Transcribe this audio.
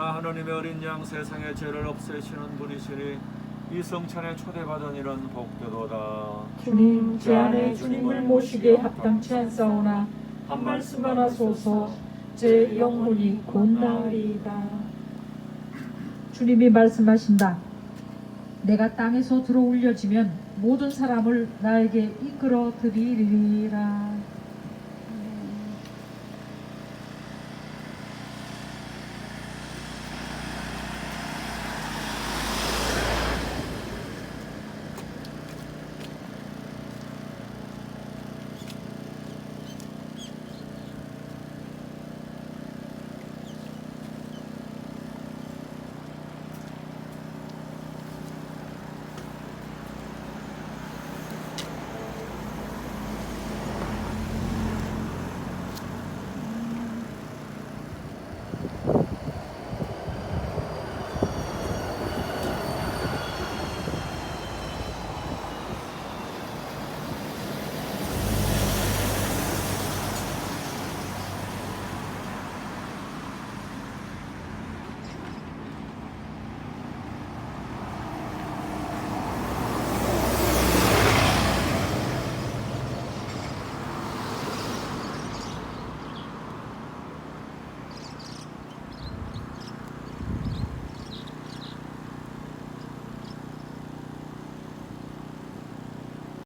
그러나 하나님의 어린 양 세상의 죄를 없애시는 분이시니 이 성찬에 초대받은 이런 복되도다. 주님 제 안에 주님을 모시기에 합당치 않사오나 한 말씀만 하소서 제 영혼이 곧 나으리이다. 주님이 말씀하신다. 내가 땅에서 들어 올려지면 모든 사람을 나에게 이끌어 드리리라.